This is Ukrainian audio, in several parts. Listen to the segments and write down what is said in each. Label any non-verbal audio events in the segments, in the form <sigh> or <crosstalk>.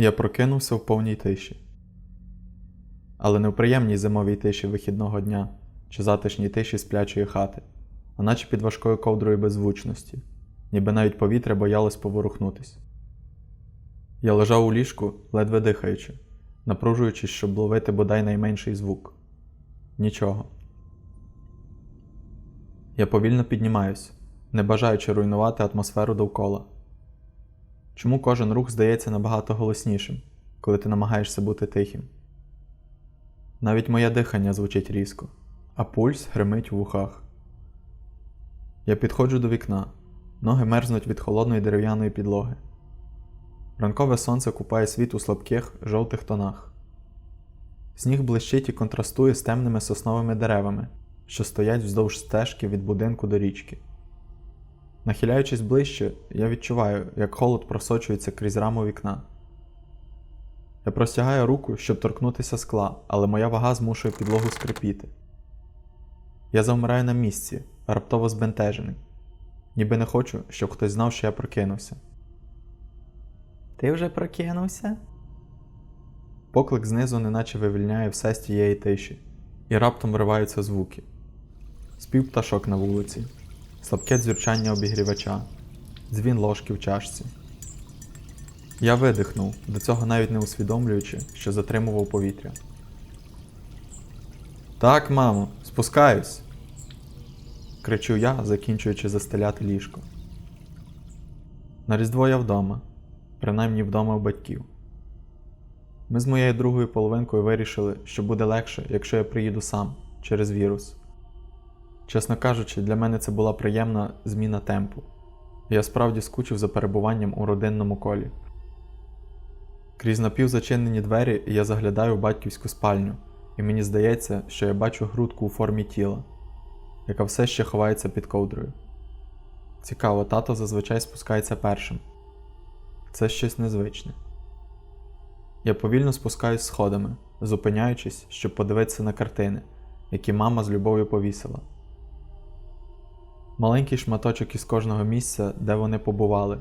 Я прокинувся в повній тиші. Але не в приємній зимовій тиші вихідного дня чи затишній тиші сплячої хати, а наче під важкою ковдрою беззвучності, ніби навіть повітря боялось поворухнутись. Я лежав у ліжку, ледве дихаючи, напружуючись, щоб ловити бодай найменший звук. Нічого. Я повільно піднімаюсь, не бажаючи руйнувати атмосферу довкола. Чому кожен рух здається набагато голоснішим, коли ти намагаєшся бути тихим? Навіть моє дихання звучить різко, а пульс гримить в вухах. Я підходжу до вікна, ноги мерзнуть від холодної дерев'яної підлоги. Ранкове сонце купає світ у слабких жовтих тонах. Сніг блищить і контрастує з темними сосновими деревами, що стоять вздовж стежки від будинку до річки. Нахиляючись ближче, я відчуваю, як холод просочується крізь раму вікна. Я простягаю руку, щоб торкнутися скла, але моя вага змушує підлогу скрипіти. Я завмираю на місці, раптово збентежений, ніби не хочу, щоб хтось знав, що я прокинувся. Ти вже прокинувся? Поклик знизу неначе вивільняє все з тієї тиші, і раптом вриваються звуки. Спів пташок на вулиці, слабке дзюрчання обігрівача, дзвін ложки в чашці. Я видихнув, до цього навіть не усвідомлюючи, що затримував повітря. Так, мамо, спускаюсь. кричу я, закінчуючи застеляти ліжко. На Різдво я вдома, принаймні вдома у батьків. Ми з моєю другою половинкою вирішили, що буде легше, якщо я приїду сам через вірус. Чесно кажучи, для мене це була приємна зміна темпу. Я справді скучив за перебуванням у родинному колі. Крізь напівзачинені двері я заглядаю в батьківську спальню, і мені здається, що я бачу грудку у формі тіла, яка все ще ховається під ковдрою. Цікаво, тато зазвичай спускається першим. Це щось незвичне. Я повільно спускаюсь сходами, зупиняючись, щоб подивитися на картини, які мама з любов'ю повісила. Маленький шматочок із кожного місця, де вони побували,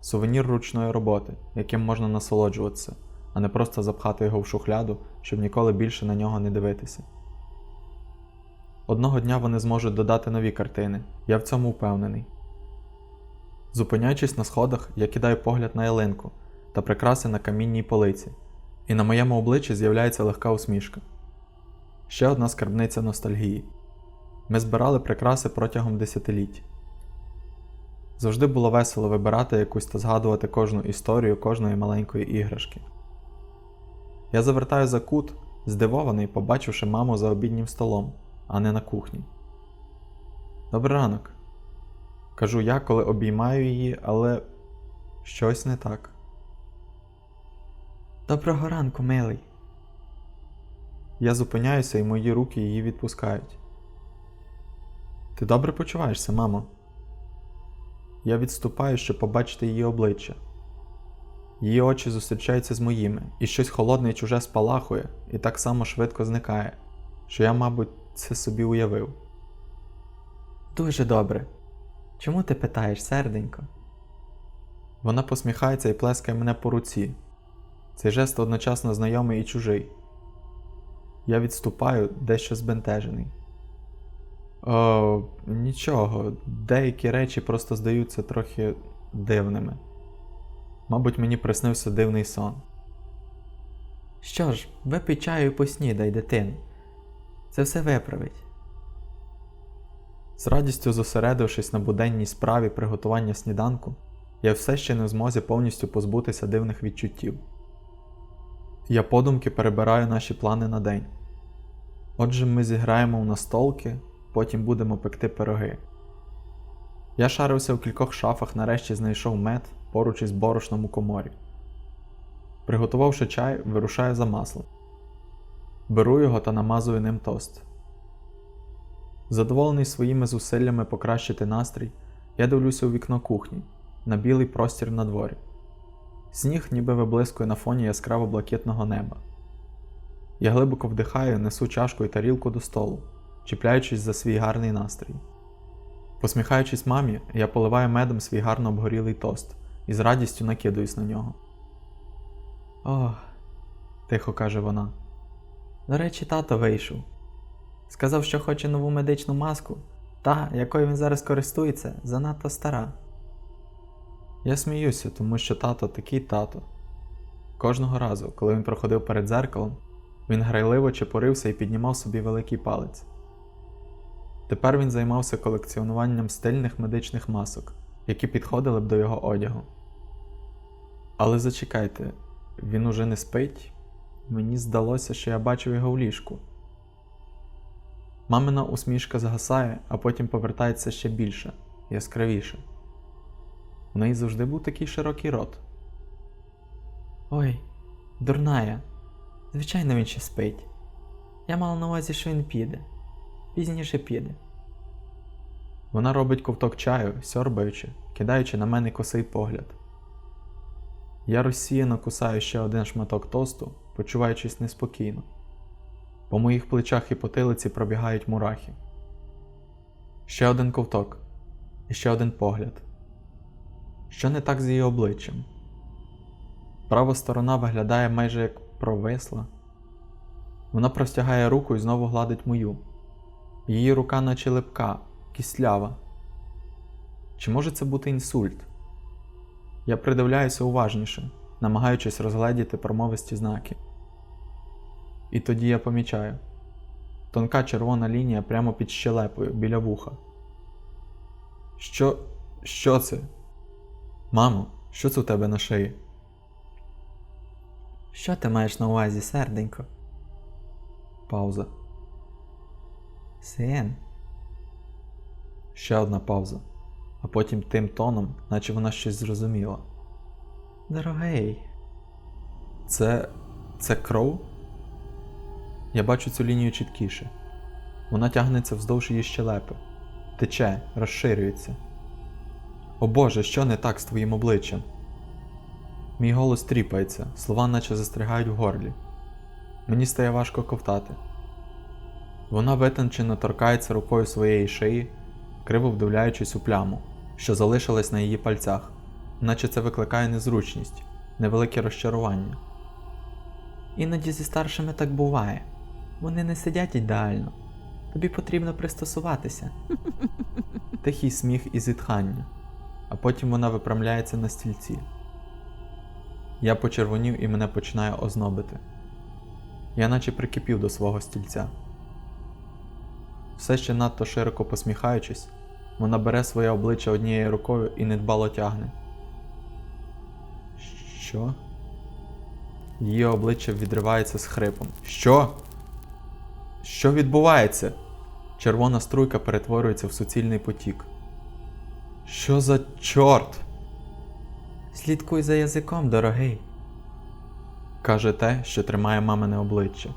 сувенір ручної роботи, яким можна насолоджуватися, а не просто запхати його в шухляду, щоб ніколи більше на нього не дивитися. Одного дня вони зможуть додати нові картини, я в цьому впевнений. Зупиняючись на сходах, я кидаю погляд на ялинку та прикраси на камінній полиці, і на моєму обличчі з'являється легка усмішка. Ще одна скарбниця ностальгії. Ми збирали прикраси протягом десятиліть. Завжди було весело вибирати якусь та згадувати кожну історію кожної маленької іграшки. Я завертаю за кут, здивований, побачивши маму за обіднім столом, а не на кухні. Добрий ранок. Кажу я, коли обіймаю її, але щось не так. Доброго ранку, милий. Я зупиняюся і мої руки її відпускають. Ти добре почуваєшся, мамо? Я відступаю, щоб побачити її обличчя. Її очі зустрічаються з моїми, і щось холодне і чуже спалахує, і так само швидко зникає, що я, мабуть, це собі уявив. Дуже добре. Чому ти питаєш, серденько? Вона посміхається і плескає мене по руці. Цей жест одночасно знайомий і чужий. Я відступаю дещо збентежений. О, нічого, деякі речі просто здаються трохи дивними. Мабуть, мені приснився дивний сон. Що ж, випий чаю і поснідай, дитин. Це все виправить. З радістю зосередившись на буденній справі приготування сніданку, я все ще не в змозі повністю позбутися дивних відчуттів. Я подумки перебираю наші плани на день. Отже, ми зіграємо в настолки, потім будемо пекти пироги. Я шарився у кількох шафах, нарешті знайшов мед поруч із борошном у коморі. Приготувавши чай, вирушаю за маслом. Беру його та намазую ним тост. Задоволений своїми зусиллями покращити настрій, я дивлюся у вікно кухні на білий простір на дворі. Сніг ніби виблискує на фоні яскраво блакитного неба. Я глибоко вдихаю, несу чашку і тарілку до столу, чіпляючись за свій гарний настрій. Посміхаючись мамі, я поливаю медом свій гарно обгорілий тост і з радістю накидаюсь на нього. О, тихо каже вона. До речі, тато вийшов. Сказав, що хоче нову медичну маску, та, якою він зараз користується, занадто стара. Я сміюся, тому що тато такий тато. Кожного разу, коли він проходив перед дзеркалом, він грайливо чепурився і піднімав собі великий палець. Тепер він займався колекціонуванням стильних медичних масок, які підходили б до його одягу. Але зачекайте, він уже не спить? Мені здалося, що я бачив його в ліжку. Мамина усмішка згасає, а потім повертається ще більше, яскравіше. У неї завжди був такий широкий рот. Ой, дурная. Звичайно, він ще спить. Я мала на увазі, що він піде. Пізніше піде. Вона робить ковток чаю, сьорбаючи, кидаючи на мене косий погляд. Я розсіяно кусаю ще один шматок тосту, почуваючись неспокійно. По моїх плечах і потилиці пробігають мурахи. Ще один ковток, і ще один погляд. Що не так з її обличчям? Права сторона виглядає майже як провисла. Вона простягає руку і знову гладить мою. Її рука наче липка, кислява. Чи може це бути інсульт? Я придивляюся уважніше, намагаючись розгледіти промовисті знаки. І тоді я помічаю тонка червона лінія прямо під щелепою біля вуха. Що. що це? Мамо, що це у тебе на шиї? Що ти маєш на увазі, серденько? Пауза. Син. Ще одна пауза, а потім тим тоном, наче вона щось зрозуміла. Дорогий. Це. це кров? Я бачу цю лінію чіткіше. Вона тягнеться вздовж її щелепи, тече, розширюється. О Боже, що не так з твоїм обличчям? Мій голос тріпається, слова наче застрягають в горлі. Мені стає важко ковтати. Вона витончено торкається рукою своєї шиї, криво вдивляючись у пляму, що залишилась на її пальцях, наче це викликає незручність, невелике розчарування. Іноді зі старшими так буває. Вони не сидять ідеально. Тобі потрібно пристосуватися. <laughs> Тихий сміх і зітхання, а потім вона випрямляється на стільці. Я почервонів і мене починає ознобити. Я наче прикипів до свого стільця. Все ще надто широко посміхаючись, вона бере своє обличчя однією рукою і недбало тягне. Що? Її обличчя відривається з хрипом. Що? Що відбувається? Червона струйка перетворюється в суцільний потік. Що за чорт? Слідкуй за язиком, дорогий, каже те, що тримає мамине обличчя.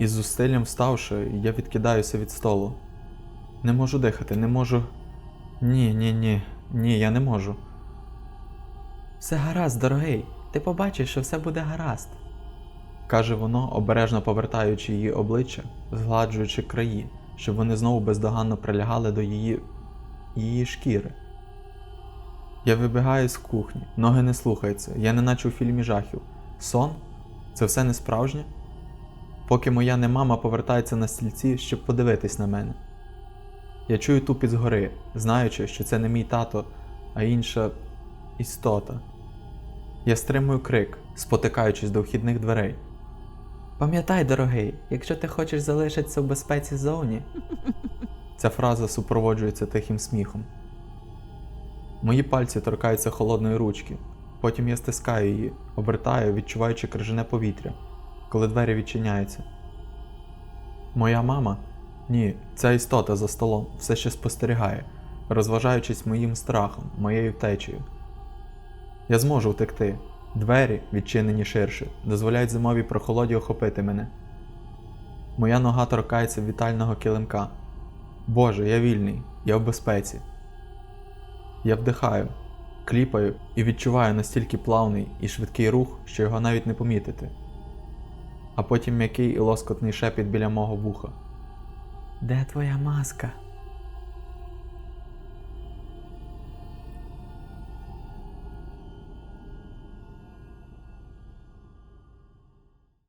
Із зусиллям вставши, я відкидаюся від столу. Не можу дихати, не можу. Ні, ні, ні, ні, я не можу. Все гаразд, дорогий, ти побачиш, що все буде гаразд, каже воно, обережно повертаючи її обличчя, згладжуючи краї, щоб вони знову бездоганно прилягали до її її шкіри. Я вибігаю з кухні, ноги не слухаються, я не наче у фільмі жахів. Сон? Це все не справжнє? Поки моя немама повертається на стільці, щоб подивитись на мене. Я чую тупіт згори, знаючи, що це не мій тато, а інша істота. Я стримую крик, спотикаючись до вхідних дверей. Пам'ятай, дорогий, якщо ти хочеш залишитися в безпеці ззовні. Ця фраза супроводжується тихим сміхом. Мої пальці торкаються холодної ручки, потім я стискаю її, обертаю, відчуваючи крижане повітря, коли двері відчиняються. Моя мама? Ні, ця істота за столом все ще спостерігає, розважаючись моїм страхом, моєю втечею. Я зможу втекти. Двері, відчинені ширше, дозволяють зимовій прохолоді охопити мене. Моя нога торкається вітального килимка. Боже, я вільний, я в безпеці. Я вдихаю, кліпаю і відчуваю настільки плавний і швидкий рух, що його навіть не помітити. А потім м'який і лоскотний шепіт біля мого вуха. Де твоя маска?